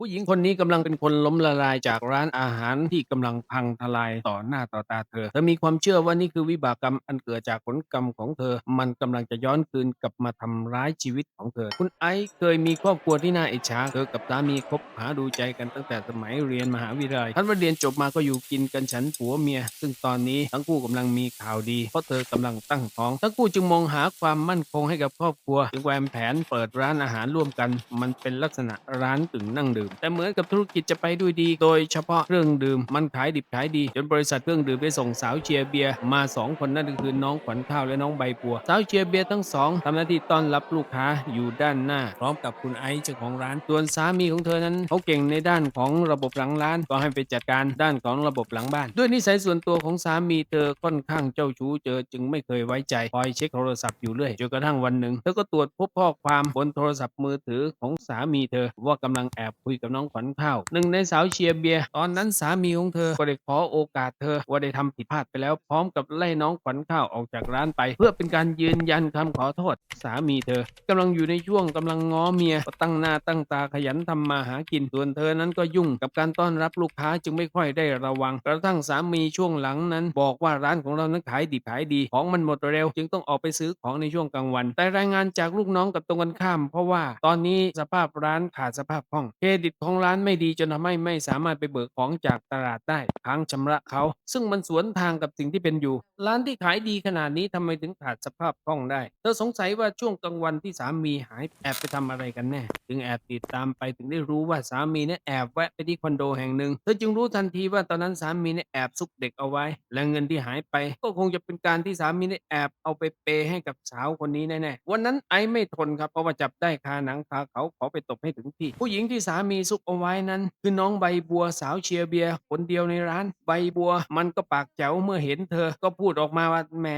ผู้หญิงคนนี้กำลังเป็นคนล้มละลายจากร้านอาหารที่กำลังพังทลายต่อหน้าต่อตาเธอ เธอมีความเชื่อว่านี่คือวิบากกรรมอันเกิดจากผลกรรมของเธอ มันกำลังจะย้อนคืนกลับมาทำร้ายชีวิตของเธอ คุณไอซ์เคยมีครอบครัวที่น่าอิจฉา เธอกับสามีคบหาดูใจกันตั้งแต่สมัยเรียนมหาวิทยาลัยท่านว่าเรียนจบมาก็อยู่กินกันฉันผัวเมีย ซึ่งตอนนี้ทั้งคู่กำลังมีข่าวดี เพราะเธอกำลังตั้งท้อง ทั้งคู่จึงมองหาความมั่นคงให้กับครอบครัวจึงวางแผนเปิดร้านอาหารร่วมกัน มันเป็นลักษณะร้านกึ่งนั่งดื่มแต่เหมือนกับธุรกิจจะไปด้วยดี โดยเฉพาะเครื่องดื่ม มันขายดิบขายดี จนบริษัทเครื่องดื่มได้ส่งสาวเชียร์เบียร์มาสองคนนั่นก็คือน้องขวัญข้าวและน้องใบบัว สาวเชียร์เบียร์ทั้งสองทำหน้าที่ต้อนรับลูกค้าอยู่ด้านหน้า พร้อมกับคุณไอซ์เจ้าของร้านส่วนสามีของเธอนั้นเขาเก่งในด้านของระบบหลังร้านก็ให้ไปจัดการด้านของระบบหลังบ้าน ด้วยนิสัยส่วนตัวของสามีเธอค่อนข้างเจ้าชู้เจอจึงไม่เคยไว้ใจคอยเช็คโทรศัพท์อยู่เรื่อยจนกระทั่งวันหนึ่งเธอก็ตรวจพบข้อความบนโทรศัพท์มือถือของสามีเธอว่ากำลังแอบคุยกับน้องขวัญข้าวหนึ่งในสาวเชียร์เบียร์ตอนนั้นสามีของเธอก็ได้ขอโอกาสเธอว่าได้ทำผิดพลาดไปแล้วพร้อมกับไล่น้องขวัญข้าวออกจากร้านไป เพื่อเป็นการยืนยันคำขอโทษสามีเธอกำลังอยู่ในช่วงกำลังง้อเมียก็ตั้งหน้าตั้งตาขยันทำมาหากินส่วนเธอนั้นก็ยุ่งกับการต้อนรับลูกค้าจึงไม่ค่อยได้ระวัง กระทั่งสามีช่วงหลังนั้น บอกว่าร้านของเรานั้นขายดิบขายดีของมันหมดเร็ว จึงต้องออกไปซื้อของในช่วงกลางวัน แต่รายงานจากลูกน้องกับตรงกันข้าม เพราะว่าตอนนี้สภาพร้านขาดสภาพคล่องเครดิตของร้านไม่ดีจนทำให้ไม่สามารถไปเบิกของจากตลาดได้ค้างชำระเขา ซึ่งมันสวนทางกับสิ่งที่เป็นอยู่ ร้านที่ขายดีขนาดนี้ทำไมถึงขาดสภาพคล่องได้ เธอสงสัยว่าช่วงกลางวันที่สามีหายแอบไปทำอะไรกันแน่ จึงแอบติดตามไปถึงได้รู้ว่าสามีเนี่ยแอบแวะไปที่คอนโดแห่งหนึ่ง เธอจึงรู้ทันทีว่าตอนนั้นสามีเนี่ยแอบซุกเด็กเอาไว้ และเงินที่หายไป ก็คงจะเป็นการที่สามีเนี่ยแอบเอาไปเปย์ให้กับสาวคนนี้แน่ๆ วันนั้นไอ้ไม่ทนครับเพราะว่าจับได้คาหนังคาเขาขอไปตบให้ถึงที่ ผู้หญิงที่สามีีซุกเอาไว้นั้น คือน้องใบบัวสาวเชียร์เบียร์คนเดียวในร้าน ใบบัว มันก็ปากแจ๋วเมื่อเห็นเธอ ก็พูดออกมาว่าแหม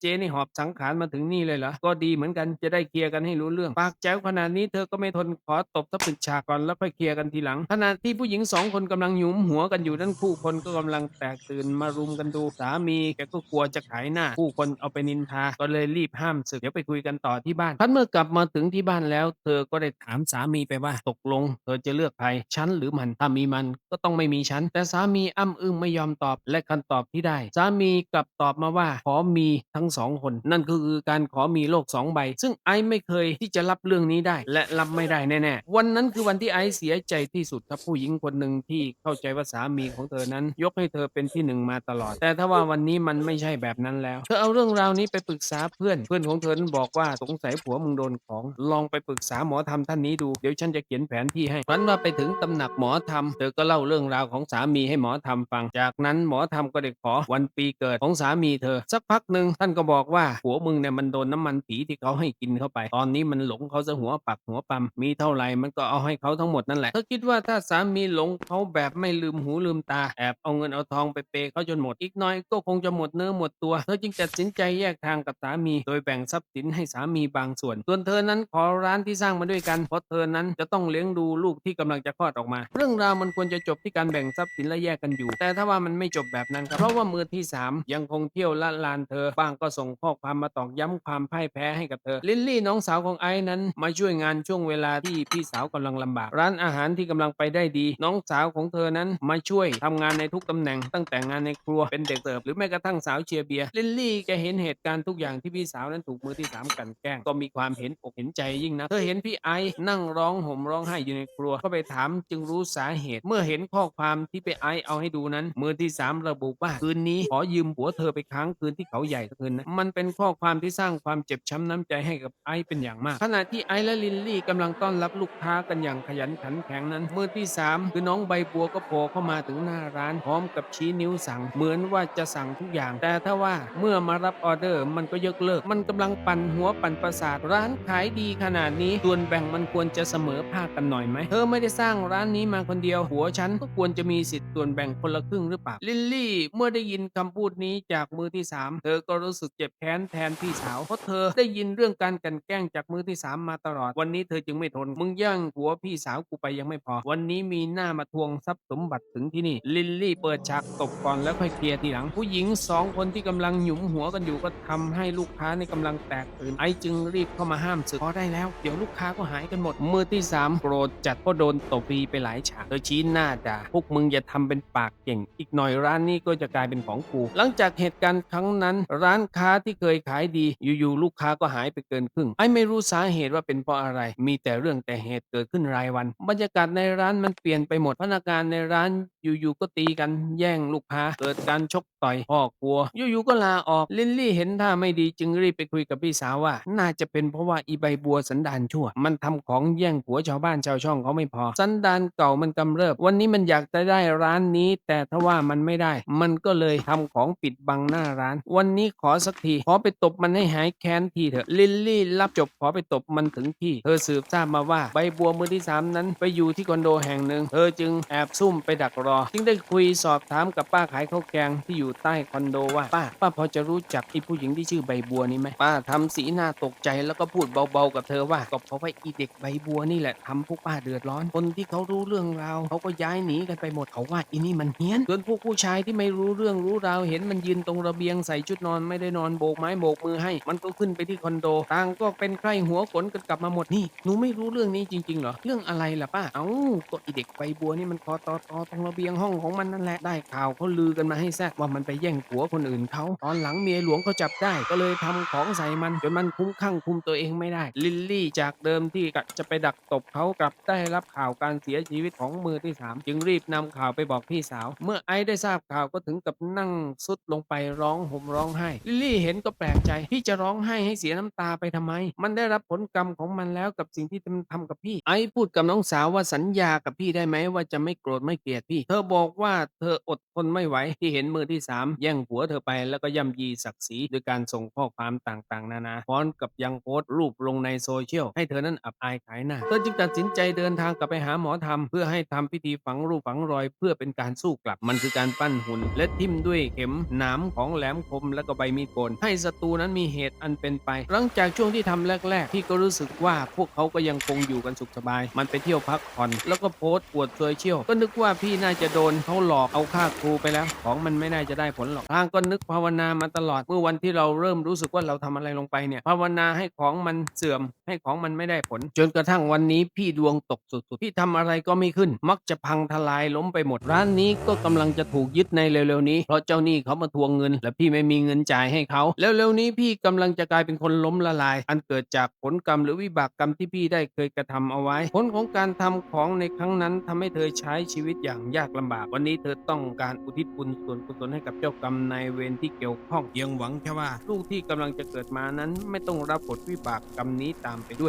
เจนี่หอบสังขารมาถึงนี่เลยเหรอก็ดีเหมือนกันจะได้เคลียร์กันให้รู้เรื่อง ปากแจ๋วขนาดนี้เธอก็ไม่ทนขอตบทับปิดฉากก่อนแล้วค่อยเคลียร์กันทีหลังขณะที่ผู้หญิงสองคนกำลังหยุมหัวกันอยู่นั้นผู้คนก็กำลังแตกตื่นมารุมกันดูสามีแกก็กลัวจะขายหน้า ผู้คนเอาไปนินทาก็เลยรีบห้ามศึกเดี๋ยวไปคุยกันต่อที่บ้านพันเมื่อกลับมาถึงที่บ้านแล้ว เธอก็ได้ถามสามีไปว่าตกลง เธอจะเลือกใคร ฉันหรือมัน ถ้ามีมันก็ต้องไม่มีฉัน แต่สามีอ้ำอึ้งไม่ยอมตอบ และคำตอบที่ได้ สามีกลับตอบมาว่า ขอมีทั้งสองคน นั่นก็คือการขอมีโลกสองใบ ซึ่งไอซ์ไม่เคยที่จะรับเรื่องนี้ได้ และรับไม่ได้แน่ๆ วันนั้นคือวันที่ไอซ์เสียใจที่สุดครับผู้หญิงคนหนึ่งที่เข้าใจว่าสามีของเธอนั้น ยกให้เธอเป็นที่หนึ่งมาตลอด แต่ถ้าว่าวันนี้มันไม่ใช่แบบนั้นแล้ว เธอเอาเรื่องราวนี้ไปปรึกษาเพื่อน เพื่อนของเธอนั้นบอกว่าสงสัยผัวมึงโดนของ ลองไปปรึกษาหมอธรรมท่านนี้ดู เดี๋ยวฉันจะเขียนแผนที่ให้ครั้นว่าไปถึงตำหนักหมอธรรมเธอก็เล่าเรื่องราวของสามีให้หมอธรรมฟัง จากนั้นหมอธรรมก็ได้ขอวันปีเกิดของสามีเธอ สักพักหนึ่งท่านก็บอกว่าผัวมึงเนี่ยมันโดนน้ำมันผีที่เขาให้กินเข้าไป ตอนนี้มันหลงเขาซะหัวปักหัวปั๊มมีเท่าไหร่มันก็เอาให้เขาทั้งหมดนั่นแหละเธอคิดว่าถ้าสามีหลงเขาแบบไม่ลืมหูลืมตาแอบเอาเงินเอาทองไปเปย์เขาจนหมดอีกน้อยก็คงจะหมดเนื้อหมดตัว เธอจึงตัดสินใจแยกทางกับสามี โดยแบ่งทรัพย์สินให้สามีบางส่วน ส่วนเธอนั้นขอร้านที่สร้างมาด้วยกันเพราะเธอนั้นจะต้องเลี้ยงดูลูกที่กำลังจะคลอดออกมา เรื่องราวมันควรจะจบที่การแบ่งทรัพย์สินและแยกกันอยู่ แต่ถ้าว่ามันไม่จบแบบนั้นครับเพราะว่ามือที่สามยังคงเที่ยวละลานเธอ บ้างก็ส่งข้อความมาตอกย้ำความพ่ายแพ้ให้กับเธอ ลิลลี่น้องสาวของไอ้นั้น มาช่วยงานช่วงเวลาที่พี่สาวกำลังลำบาก ร้านอาหารที่กำลังไปได้ดี น้องสาวของเธอนั้นมาช่วยทำงานในทุกตำแหน่ง ตั้งแต่งานในครัวเป็นเด็กเสิร์ฟหรือแม้กระทั่งสาวเชียร์เบียร์ลิลลี่แกเห็นเหตุการณ์ทุกอย่างที่พี่สาวนั้นถูกมือที่สามกันแกล้งก็มีความเห็นอกเห็นใจยิ่งนะเธอเห็นพี่ไอซ์นั่งร้องห่มร้องไห้อยู่ในครัวก็ไปถามจึงรู้สาเหตุ เมื่อเห็นข้อความที่ไปไอเอาให้ดูนั้น มือที่สามระบุว่าคืนนี้ขอยืมผัวเธอไปค้างคืนที่เขาใหญ่คืนนะมันเป็นข้อความที่สร้างความเจ็บช้ำน้ำใจให้กับไอเป็นอย่างมาก ขณะที่ไอและลิลลี่กำลังต้อนรับลูกค้ากันอย่างขยันขันแข็งนั้น มือที่สามคือน้องใบบัวก็โผล่เข้ามาถึงหน้าร้านพร้อมกับชี้นิ้วสั่ง เหมือนว่าจะสั่งทุกอย่าง แต่ถ้าว่าเมื่อมารับออเดอร์มันก็ยกเลิก มันกำลังปั่นหัวปั่นประสาทร้านขายดีขนาดนี้ส่วนแบ่งมันควรจะเสมอภาคกันหน่อยไหมเธอไม่ไม่ได้สร้างร้านนี้มาคนเดียว หัวฉันก็ควรจะมีสิทธิ์ส่วนแบ่งคนละครึ่งหรือเปล่า ลิลลี่เมื่อได้ยินคำพูดนี้จากมือที่สามเธอก็รู้สึกเจ็บแค้นแทนพี่สาว เพราะเธอได้ยินเรื่องการกันแกล้งจากมือที่สามมาตลอด วันนี้เธอจึงไม่ทน มึงย่างหัวพี่สาวกูไปยังไม่พอ วันนี้มีหน้ามาทวงทรัพย์สมบัติถึงที่นี่ ลิลลี่เปิดฉากตบก่อนแล้วค่อยเคลียร์ทีหลัง ผู้หญิงสองคนที่กำลังหยุมหัวกันอยู่ก็ทำให้ลูกค้าในกำลังแตกตื่นไอจึงรีบเข้ามาห้ามศึกพอได้แล้ว เดี๋ยวลูกค้าก็หายกันหมดมือที่สามโกรธจัดเพราะโดนนตบฟีไปหลายฉากเธอชี้หน้าด่าพวกมึงอย่าทำเป็นปากเก่ง อีกหน่อยร้านนี้ก็จะกลายเป็นของกูหลังจากเหตุการณ์ครั้งนั้น ร้านค้าที่เคยขายดี อยู่ๆลูกค้าก็หายไปเกินครึ่งไอ้ไม่รู้สาเหตุว่าเป็นเพราะอะไร มีแต่เรื่องแต่เหตุเกิดขึ้นรายวัน บรรยากาศในร้านมันเปลี่ยนไปหมดพนักงานในร้านอยู่ๆก็ตีกันแย่งลูกค้า เกิดการชกต่อยพ่อกลัว อยู่ๆก็ลาออกลินลี่เห็นท่าไม่ดีจึงรีบไปคุยกับพี่สาวว่า น่าจะเป็นเพราะว่าอีใบบัวสันดานชั่ว มันทำของแย่งผัวชาวบ้านชาวช่องเขาไม่พอสันดานเก่ามันกำเริบ วันนี้มันอยากจะได้ร้านนี้ แต่ถ้าว่ามันไม่ได้ มันก็เลยทำของปิดบังหน้าร้าน วันนี้ขอสักที ขอไปตบมันให้หายแค้นทีเถอะ ลิลลี่รับจบขอไปตบมันถึงที่ เธอสืบทราบมาว่าใบบัวมือที่สามนั้น ไปอยู่ที่คอนโดแห่งหนึ่ง เธอจึงแอบซุ่มไปดักรอ จึงได้คุยสอบถามกับป้าขายข้าวแกงที่อยู่ใต้คอนโดว่า ป้า ป้าพอจะรู้จักไอ้ผู้หญิงที่ชื่อใบบัวนี่ไหมป้าทำสีหน้าตกใจแล้วก็พูดเบาๆกับเธอว่าก็เพราะว่าอีเด็กใบบัวนี่แหละทำพวกป้าเดือดร้อนคนที่เขารู้เรื่องราวเขาก็ย้ายหนีกันไปหมดเขาว่าอีนี่มันเฮี้ยนส่วนพวกผู้ชายที่ไม่รู้เรื่องรู้ราวเห็นมันยืนตรงระเบียงใส่ชุดนอนไม่ได้นอนโบกไม้โบกมือให้ มันก็ขึ้นไปที่คอนโดต่างก็เป็นใครหัวขนกันกลับมาหมดนี่หนูไม่รู้เรื่องนี้จริงๆเหรอเรื่องอะไรล่ะป้าเอ้าก็อีเด็กใบบัวนี่มันคอตอตอตรงระเบียงห้องของมันนั่นแหละได้ข่าวเขาลือกันมาให้แซกว่ามันไปแย่งผัวคนอื่นเขาตอนหลังเมียหลวงเขาจับได้ ก็เลยทำของใส่มันจนมันคุ้มข้างคุมตัวเองไม่ได้ ลิลลี่จากเดิมที่กะจะไปดักตบเขากลับได้รับข่าวการเสียชีวิตของมือที่สามจึงรีบนำข่าวไปบอกพี่สาว เมื่อไอซ์ได้ทราบข่าวก็ถึงกับนั่งซุดลงไปร้องห่มร้องไห้ ลิลลี่เห็นก็แปลกใจ พี่จะร้องไห้ให้เสียน้ำตาไปทำไม มันได้รับผลกรรมของมันแล้วกับสิ่งที่มันทำกับพี่ ไอซ์พูดกับน้องสาวว่าสัญญากับพี่ได้ไหมว่าจะไม่โกรธไม่เกลียดพี่ เธอบอกว่าเธออดทนไม่ไหวที่เห็นมือที่สามแย่งผัวเธอไปแล้วก็ย่ำยีศักดิ์ศรีโดยการส่งข้อความต่างๆ นานาพร้อมกับยังโพสต์รูปลงในโซเชียลให้เธอนั้นอับอายขายหน้า เธอจึงตัดสินใจเดินทางกลับไปหาหมอทำเพื่อให้ทำพิธีฝังรูปฝังรอย เพื่อเป็นการสู้กลับมันคือการปั้นหุ่น และทิ่มด้วยเข็มหนามของแหลมคมและก็ใบมีดโกน ให้ศัตรูนั้นมีเหตุอันเป็นไป หลังจากช่วงที่ทำแรก ๆ พี่ก็รู้สึกว่าพวกเขาก็ยังคงอยู่กันสุขสบาย มันไปเที่ยวพักผ่อน แล้วก็โพสต์อวดโซเชี่ยลก็นึกว่าพี่น่าจะโดนเขาหลอกเอาค่าครูไปแล้ว ของมันไม่น่าจะได้ผลหรอกทางก็นึกภาวนามาตลอดเมื่อวันที่เราเริ่มรู้สึกว่าเราทำอะไรลงไปเนี่ยภาวนาให้ของมันเสื่อม ให้ของมันไม่ได้ผล จนกระทั่งวันนี้พี่ดวงตกสุดๆพี่ทำอะไรก็ไม่ขึ้น มักจะพังทลายล้มไปหมด ร้านนี้ก็กำลังจะถูกยึดในเร็วๆนี้เพราะเจ้าหนี้เขามาทวงเงิน และพี่ไม่มีเงินจ่ายให้เขาแล้วเร็วๆนี้พี่กำลังจะกลายเป็นคนล้มละลาย อันเกิดจากผลกรรมหรือวิบากกรรมที่พี่ได้เคยกระทำเอาไว้ ผลของการทำของในครั้งนั้นทำให้เธอใช้ชีวิตอย่างยากลำบาก วันนี้เธอต้องการอุทิศบุญส่วนกุศลให้กับเจ้ากรรมนายเวรที่เกี่ยวข้องเพียงหวังแค่ว่า ลูกที่กำลังจะเกิดมานั้นไม่ต้องรับผลวิบากกรรมนี้ตามไปด้วย